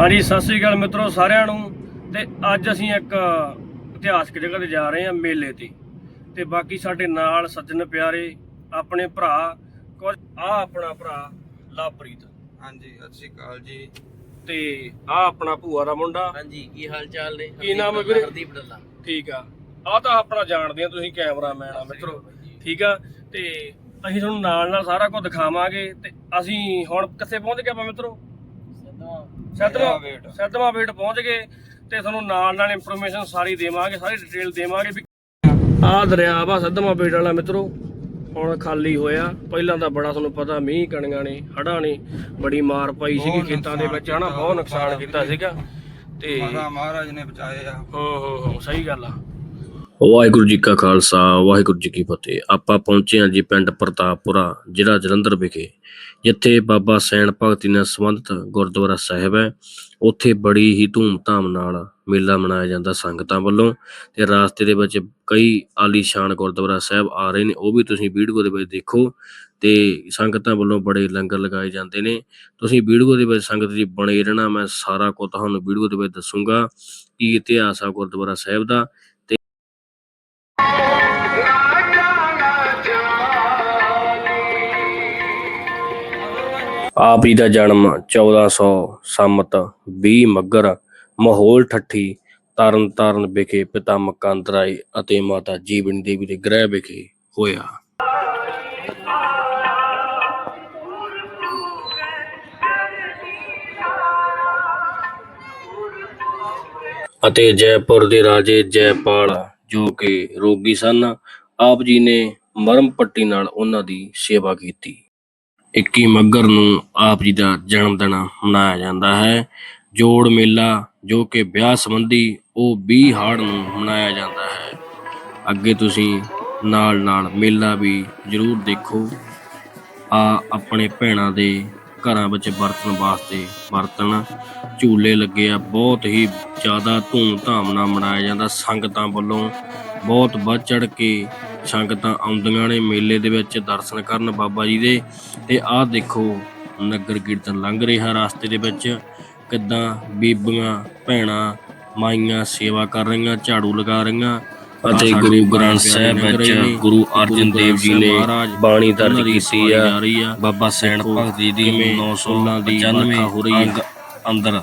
ਹਾਂਜੀ ਸਤਿ ਸ੍ਰੀ ਅਕਾਲ ਮਿੱਤਰੋ ਸਾਰਿਆਂ ਨੂੰ। ਤੇ ਅੱਜ ਅਸੀਂ ਇੱਕ ਇਤਿਹਾਸਕ ਜਗ੍ਹਾ ਤੇ ਜਾ ਰਹੇ ਹਾਂ ਮੇਲੇ ਤੇ। ਤੇ ਬਾਕੀ ਸਾਡੇ ਨਾਲ ਸੱਜਣ ਪਿਆਰੇ ਆਪਣੇ ਭਰਾ ਕੁਝ ਆ ਆਪਣਾ ਭਰਾ ਲਵਪ੍ਰੀਤ ਹਾਂਜੀ ਸਤਿ ਸ਼੍ਰੀ ਅਕਾਲ ਜੀ। ਤੇ ਆ ਆਪਣਾ ਭੂਆ ਦਾ ਮੁੰਡਾ। ਹਾਂਜੀ ਕੀ ਹਾਲ ਚਾਲ ਨੇ? ਕੀ ਨਾਮ ਹੈ ਵੀਰੇ? ਹਰਦੀਪ ਡੱਲਾ। ਠੀਕ ਆ। ਆ ਤਾਂ ਆਪਣਾ ਜਾਣਦੇ ਆ ਤੁਸੀਂ ਕੈਮਰਾਮੈਨ ਆ ਮਿੱਤਰੋ। ਠੀਕ ਆ। ਤੇ ਅਸੀਂ ਤੁਹਾਨੂੰ ਨਾਲ ਨਾਲ ਸਾਰਾ ਕੁਝ ਦਿਖਾਵਾਂਗੇ। ਤੇ ਅਸੀਂ ਹੁਣ ਕਿੱਥੇ ਪਹੁੰਚ ਗਏ ਆਪਾਂ ਮਿੱਤਰੋ? ਸੈਦਮਾ ਵੇਟ। ਪਹੁੰਚ ਗਏ ਤੇ ਤੁਹਾਨੂੰ ਨਾਲ ਨਾਲ ਇਨਫੋਰਮੇਸ਼ਨ ਸਾਰੀ ਦੇਵਾਂਗੇ ਸਾਰੀ ਡਿਟੇਲ ਦੇਵਾਂਗੇ ਵੀ ਆਹ ਦਰਿਆ ਵਾ ਸੈਦਮਾ ਵੇਟ ਵਾਲਾ ਮਿੱਤਰੋ ਹੁਣ ਖਾਲੀ ਹੋਇਆ। ਪਹਿਲਾਂ ਤਾਂ ਬੜਾ ਤੁਹਾਨੂੰ ਪਤਾ ਮੀਂਹ ਕਣੀਆਂ ਨੇ ਹੜਾਂ ਨੇ ਬੜੀ ਮਾਰ ਪਾਈ ਸੀਗੀ ਖੇਤਾਂ ਦੇ ਵਿੱਚ ਹਨਾ ਬਹੁਤ ਨੁਕਸਾਨ ਕੀਤਾ ਸੀਗਾ। ਤੇ ਮਹਾਰਾਜ ਨੇ ਬਚਾਏ ਆ। ਹਾਂ ਹਾਂ ਹਾਂ ਸਹੀ ਗੱਲ ਆ। ਵਾਹਿਗੁਰੂ ਜੀ ਕਾ ਖਾਲਸਾ, ਵਾਹਿਗੁਰੂ ਜੀ ਕੀ ਫਤਿਹ। ਆਪਾਂ ਪਹੁੰਚੇ ਹਾਂ ਜੀ ਪਿੰਡ ਪ੍ਰਤਾਪਪੁਰਾ, ਜ਼ਿਲ੍ਹਾ ਜਲੰਧਰ ਵਿਖੇ, ਜਿੱਥੇ ਬਾਬਾ ਸੈਣ ਭਗਤੀ ਨਾਲ ਸੰਬੰਧਿਤ ਗੁਰਦੁਆਰਾ ਸਾਹਿਬ ਹੈ। ਉੱਥੇ ਬੜੀ ਹੀ ਧੂਮ-ਧਾਮ ਨਾਲ ਮੇਲਾ ਮਨਾਇਆ ਜਾਂਦਾ ਸੰਗਤਾਂ ਵੱਲੋਂ ਤੇ ਰਾਸਤੇ ਦੇ ਵਿੱਚ ਕਈ ਆਲੀਸ਼ਾਨ ਗੁਰਦੁਆਰਾ ਸਾਹਿਬ ਆ ਰਹੇ ਨੇ, ਉਹ ਵੀ ਤੁਸੀਂ ਵੀਡੀਓ ਦੇ ਵਿੱਚ ਦੇਖੋ ਤੇ ਸੰਗਤਾਂ ਵੱਲੋਂ ਬੜੇ ਲੰਗਰ ਲਗਾਏ ਜਾਂਦੇ ਨੇ। ਤੁਸੀਂ ਵੀਡੀਓ ਦੇ ਵਿੱਚ ਸੰਗਤ ਜੀ ਬਣੇ ਰਹਿਣਾ, ਮੈਂ ਸਾਰਾ ਕੁਝ ਤੁਹਾਨੂੰ ਵੀਡੀਓ ਦੇ ਵਿੱਚ ਦੱਸੂਗਾ ਕੀ ਇਤਿਹਾਸ ਆ ਗੁਰਦੁਆਰਾ ਸਾਹਿਬ ਦਾ ਆਪ ਜੀ ਦਾ ਜਨਮ 1400 ਸੰਮਤ 20 ਮੱਗਰ ਮਾਹੌਲ ਠੱਠੀ ਤਰਨ ਤਾਰਨ ਵਿਖੇ ਪਿਤਾ ਮਕੰਦ ਰਾਏ ਅਤੇ ਮਾਤਾ ਜੀਵਨ ਦੇਵੀ ਦੇ ਗ੍ਰਹਿ ਵਿਖੇ ਹੋਇਆ। ਅਤੇ ਜੈਪੁਰ ਦੇ ਰਾਜੇ ਜੈਪਾਲ, ਜੋ ਕਿ ਰੋਗੀ ਸਨ, ਆਪ ਜੀ ਨੇ ਮਰਮ ਪੱਟੀ ਨਾਲ ਉਹਨਾਂ ਦੀ ਸੇਵਾ ਕੀਤੀ। 21 ਮੱਘਰ ਨੂੰ ਆਪ ਜੀ ਦਾ ਜਨਮ ਦਿਨ ਮਨਾਇਆ ਜਾਂਦਾ ਹੈ। ਜੋੜ ਮੇਲਾ ਜੋ ਕਿ ਵਿਆਹ ਸੰਬੰਧੀ ਉਹ 20 ਹਾੜ ਨੂੰ ਮਨਾਇਆ ਜਾਂਦਾ ਹੈ। ਅੱਗੇ ਤੁਸੀਂ ਨਾਲ ਨਾਲ ਮੇਲਾ ਵੀ ਜ਼ਰੂਰ ਦੇਖੋ। ਆ ਆਪਣੇ ਭੈਣਾਂ ਦੇ ਘਰਾਂ ਵਿੱਚ ਵਰਤਣ ਵਾਸਤੇ ਬਰਤਨ। ਝੂਲੇ ਲੱਗੇ ਆ। ਬਹੁਤ ਹੀ ਜ਼ਿਆਦਾ ਧੂਮ-ਧਾਮ ਨਾਲ ਮਨਾਇਆ ਜਾਂਦਾ। ਸੰਗਤਾਂ ਵੱਲੋਂ ਬਹੁਤ ਵੱਧ ਚੜ ਕੇ ਸੰਗਤਾਂ ਆਉਂਦੀਆਂ ਨੇ। ਮੇਲੇ ਦੇ ਵਿੱਚ ਦਰਸ਼ਨ ਕਰਨ ਬਾਬਾ ਜੀ ਦੇ। ਤੇ ਆਹ ਦੇਖੋ ਨਗਰ ਕੀਰਤਨ ਲੰਘ ਰਿਹਾ ਰਸਤੇ ਦੇ ਵਿੱਚ। ਕਿੱਦਾਂ ਬੀਬੀਆਂ ਭੈਣਾਂ ਮਾਈਆਂ ਸੇਵਾ ਕਰ ਰਹੀਆਂ ਝਾੜੂ ਲਗਾ ਰਹੀਆਂ। ਅਤੇ ਗੁਰੂ ਗ੍ਰੰਥ ਸਾਹਿਬ ਵਿੱਚ ਗੁਰੂ ਅਰਜਨ ਦੇਵ ਜੀ ਨੇ ਬਾਣੀ ਦਰਜ ਕੀਤੀ ਆ। ਬਾਬਾ ਸੈਣ ਭਗਤ ਜੀ ਦੀ 916 ਦੀ ਵਰਖਾ ਹੋ ਰਹੀ ਹੈ ਅੰਦਰ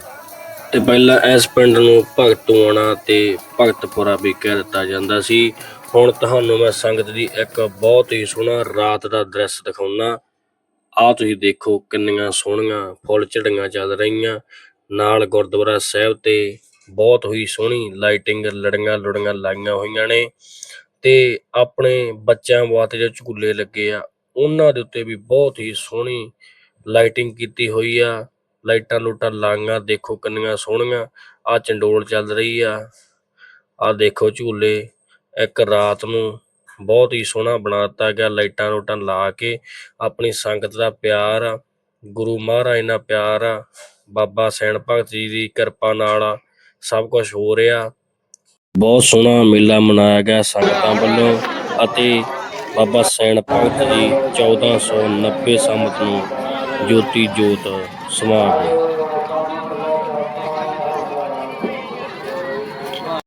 ਤੇ ਪਹਿਲਾਂ ਇਸ ਪਿੰਡ ਨੂੰ ਭਗਤੂਆਣਾ ਤੇ ਭਗਤਪੁਰਾ ਵੀ ਕਹਿ ਦਿੱਤਾ ਜਾਂਦਾ ਸੀ। ਹੁਣ ਤੁਹਾਨੂੰ ਮੈਂ ਸੰਗਤ ਦੀ ਇੱਕ ਬਹੁਤ ਹੀ ਸੋਹਣਾ ਰਾਤ ਦਾ ਦ੍ਰਿਸ਼ ਦਿਖਾਉਣਾ ਆ ਤੁਸੀਂ ਦੇਖੋ ਕਿੰਨੀਆਂ ਸੋਹਣੀਆਂ ਫੁੱਲ ਝੜੀਆਂ ਚੱਲ ਰਹੀਆਂ। ਨਾਲ ਗੁਰਦੁਆਰਾ ਸਾਹਿਬ ਤੇ ਬਹੁਤ ਹੀ ਸੋਹਣੀ ਲਾਈਟਿੰਗ ਲੜੀਆਂ ਲੁੜੀਆਂ ਲਾਈਆਂ ਹੋਈਆਂ ਨੇ ਤੇ ਆਪਣੇ ਬੱਚਿਆਂ ਵਾਸਤੇ ਜੋ ਝੂਲੇ ਲੱਗੇ ਆ, ਉਹਨਾਂ ਦੇ ਉੱਤੇ ਵੀ ਬਹੁਤ ਹੀ ਸੋਹਣੀ ਲਾਈਟਿੰਗ ਕੀਤੀ ਹੋਈ ਆ। ਲਾਈਟਾਂ ਲੂਟਾਂ ਲਾਈਆਂ ਦੇਖੋ ਕਿੰਨੀਆਂ ਸੋਹਣੀਆਂ ਆ ਚੰਡੋਲ ਚੱਲ ਰਹੀ ਆ ਆ ਦੇਖੋ ਝੂਲੇ ਇੱਕ ਰਾਤ ਨੂੰ ਬਹੁਤ ਹੀ ਸੋਹਣਾ ਬਣਾ ਦਿੱਤਾ ਗਿਆ ਲਾਈਟਾਂ ਲੂਟਾਂ ਲਾ ਕੇ ਆਪਣੀ ਸੰਗਤ ਦਾ ਪਿਆਰ ਆ, ਗੁਰੂ ਮਹਾਰਾਜ ਨਾਲ ਪਿਆਰ ਆ, ਬਾਬਾ ਸੈਣ ਭਗਤ ਜੀ ਦੀ ਕਿਰਪਾ ਨਾਲ ਸਭ ਕੁਝ ਹੋ ਰਿਹਾ। ਬਹੁਤ ਸੋਹਣਾ ਮੇਲਾ ਮਨਾਇਆ ਗਿਆ ਸੰਗਤਾਂ ਵੱਲੋਂ ਅਤੇ ਬਾਬਾ ਸੈਣ ਭਗਤ ਜੀ 1490 ਸੰਮਤ ਨੂੰ ਜੋਤੀ ਜੋਤ 什么？